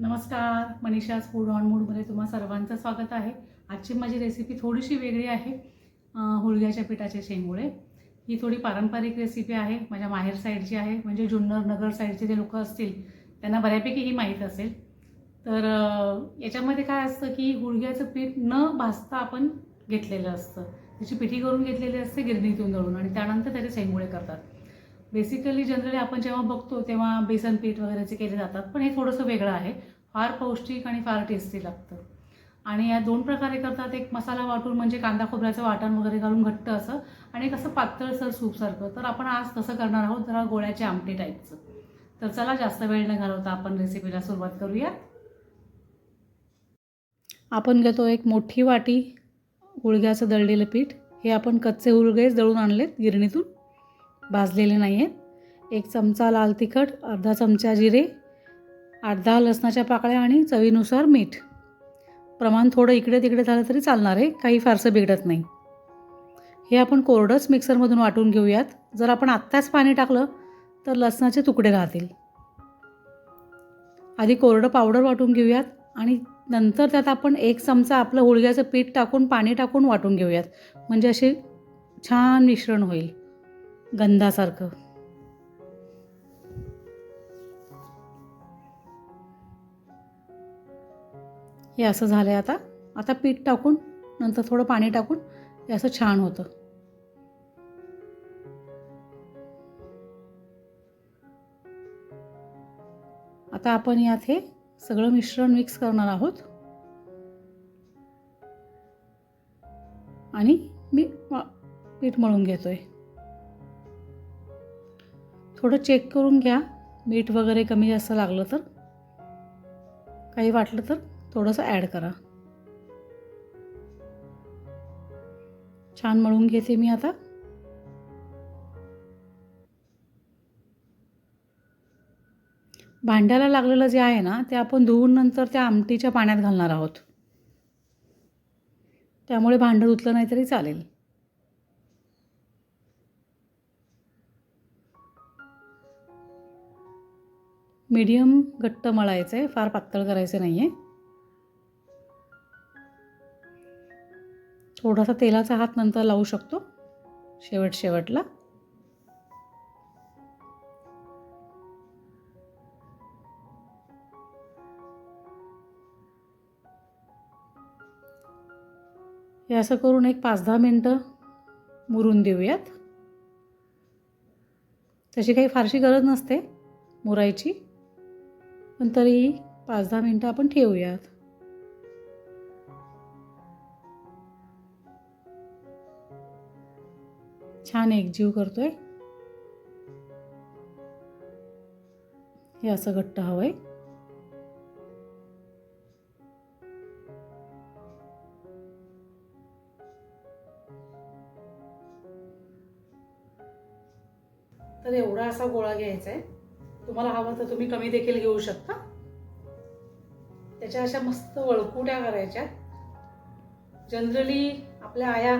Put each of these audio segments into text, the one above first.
नमस्कार Manisha's food on मूडमध्ये तुम्हा सर्वांचं स्वागत आहे. आजची माझी रेसिपी थोडीशी वेगळी आहे हुळग्याच्या पिठाचे शेंगुळे. ही थोडी पारंपरिक रेसिपी आहे माझ्या माहेर साईडची आहे म्हणजे जुन्नर नगर साईडचे जे लोक असतील त्यांना बऱ्यापैकी ही माहीत असेल. तर याच्यामध्ये काय असतं की हुळग्याचं पीठ न भाजता आपण घेतलेलं असतं. त्याची पिठी करून घेतलेली असते गिरणीतून दळून आणि त्यानंतर त्याचे शेंगुळे करतात. बेसिकली जनरली आपण जेव्हा बघतो तेव्हा बेसन पीठ वगैरेचे केले जातात पण हे थोडंसं वेगळं आहे. फार पौष्टिक आणि फार टेस्टी लागतं. आणि या दोन प्रकारे करतात एक मसाला वाटून म्हणजे कांदा खोबऱ्याचं वाटण वगैरे घालून घट्ट असं आणि एक असं पातळसर सूपसारखं तर आपण आज तसं करणार आहोत जरा गोळ्याचे आमटे टाईपचं तर चला जास्त वेळ न घालवता आपण रेसिपीला सुरुवात करूया. आपण घेतो एक मोठी वाटी गुळग्याचं दळलेलं पीठ. हे आपण कच्चे हुळगेच दळून आणलेत गिरणीतून. भाजलेले नाही आहेत एक चमचा लाल तिखट अर्धा चमचा जिरे आठ दहा लसणाच्या पाकळ्या आणि चवीनुसार मीठ. प्रमाण थोडं इकडे तिकडे झालं तरी चालणार आहे काही फारसं बिघडत नाही. हे आपण कोरडंच मिक्सरमधून वाटून घेऊयात. जर आपण आत्ताच पाणी टाकलं तर लसणाचे तुकडे राहतील. आधी कोरडं पावडर वाटून घेऊयात आणि नंतर त्यात आपण एक चमचा आपलं हुळग्याचं पीठ टाकून पाणी टाकून वाटून घेऊयात. म्हणजे असे छान मिश्रण होईल. गंधासारखं. हे असं झालं आहे आता. आता पीठ टाकून नंतर थोडं पाणी टाकून हे असं छान होतं. आता आपण यात हे सगळं मिश्रण मिक्स करणार आहोत. आणि मी पीठ मळून घेतो आहे थोडं चेक करून घ्या. मीठ वगैरे कमी जास्त लागलं तर. काही वाटलं तर थोडंसं ॲड करा. छान मळून घेते मी आता. भांड्याला लागलेलं जे आहे ना ते आपण धुवून नंतर त्या आमटीच्या पाण्यात घालणार आहोत. त्यामुळे भांडं धुतलं नाही तरी चालेल. मीडियम घट्ट मळायचं आहे फार पातळ करायचं नाही आहे थोडासा तेलाचा हात नंतर लावू शकतो शेवट शेवटला. हे असं करून एक पाच दहा मिनटं मुरून देऊयात. तशी काही फारशी गरज नसते मुरायची. पण तरी पाच दहा मिनटं आपण ठेवूयात. छान एकजीव करतोय. हे असं घट्ट हवंय. तर एवढा असा गोळा घ्यायचा आहे तुम्हाला हवं तर तुम्ही कमी देखील घेऊ शकता. त्याच्या अशा मस्त वळकुट्या करायच्या. जनरली आपल्या आया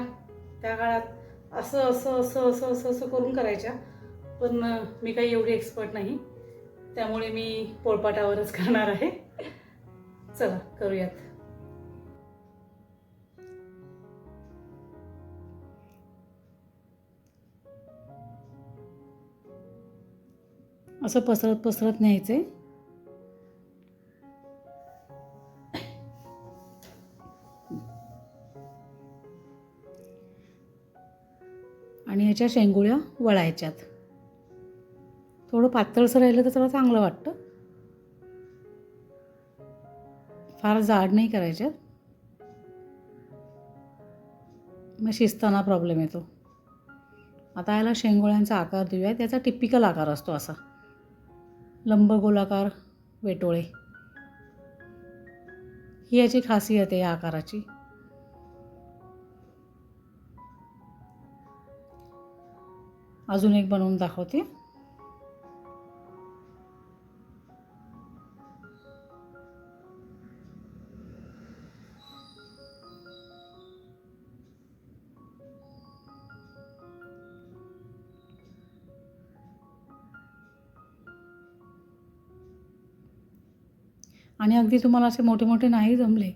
त्या काळात असं असं असं असं असं असं करून करायच्या. पण मी काही एवढी एक्सपर्ट नाही. त्यामुळे मी पोळपाटावरच करणार आहे. चला करूयात. असं पसरत पसरत न्यायचं. आहे आणि ह्याच्या शेंगुळ्या वळायच्यात. थोडं पातळसं राहिलं तर त्याला चांगलं वाटतं. फार जाड नाही करायच्यात. मग शिजताना प्रॉब्लेम येतो. आता याला शेंगोळ्यांचा आकार देऊया. त्याचा टिपिकल आकार असतो असा. लंबगोलाकार वेटोळे. ही याची खासियत आहे या आकाराची. अजून एक बनवून दाखवते. आणि अगदी तुम्हाला असे मोठे मोठे नाही जमले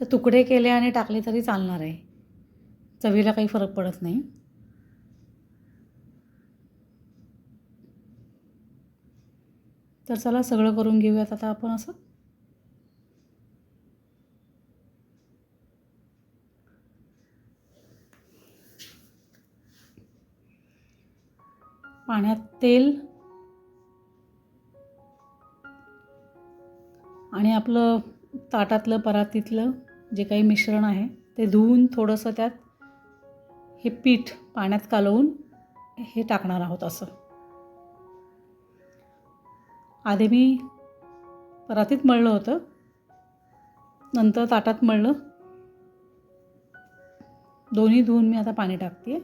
तर तुकडे केले आणि टाकले तरी चालणार आहे. चवीला काही फरक पडत नाही. तर चला सगळं करून घेऊयात आता आपण असं. पाण्यात तेल आपलं ताटातलं परातीतलं जे काही मिश्रण आहे ते धुवून थोडंसं त्यात हे पीठ पाण्यात कालवून हे टाकणार आहोत असं. आधी मी परातीत मळलं होतं. नंतर ताटात मळलं. दोन्ही धुवून मी आता पाणी टाकते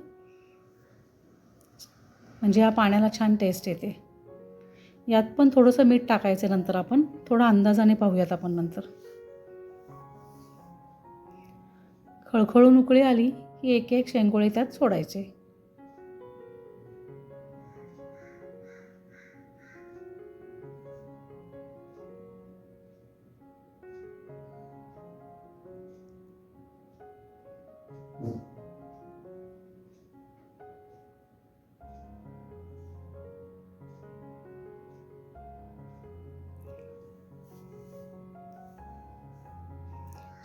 म्हणजे या पाण्याला छान टेस्ट येते. यात पण थोडंसं मीठ टाकायचं नंतर आपण. थोडं अंदाजाने पाहूयात आपण नंतर. खळखळून उकळी आली की एक एक शेंगोळे त्यात सोडायचे.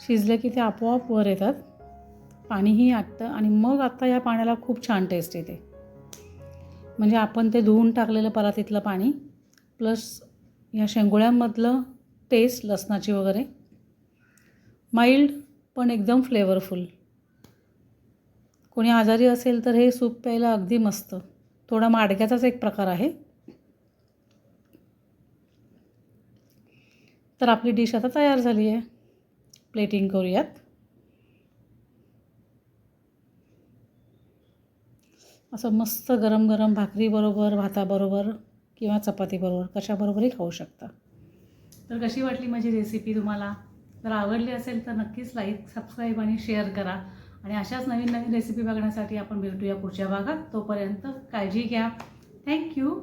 शिजलं की ते आपोआप वर येतात. पाणीही आटतं आणि मग आत्ता या पाण्याला खूप छान टेस्ट येते. म्हणजे आपण ते धुवून टाकलेलं परातीतलं पाणी प्लस या शेंगोळ्यांमधलं टेस्ट लसणाची वगैरे माइल्ड पण एकदम फ्लेवरफुल कोणी आजारी असेल तर हे सूप प्यायला अगदी मस्त. थोडा माडग्याचाच एक प्रकार आहे. तर आपली डिश आता तयार झाली आहे. प्लेटिंग करूयात. असं मस्त गरम गरम भाकरीबरोबर भाताबरोबर किंवा चपातीबरोबर कशाबरोबरही खाऊ शकता. तर कशी वाटली माझी रेसिपी तुम्हाला? जर आवडली असेल तर नक्कीच लाईक सबस्क्राईब आणि शेअर करा. आणि अशाच नवीन नवीन रेसिपी बघण्यासाठी आपण भेटूया पुढच्या भागात. तोपर्यंत काळजी घ्या. थँक्यू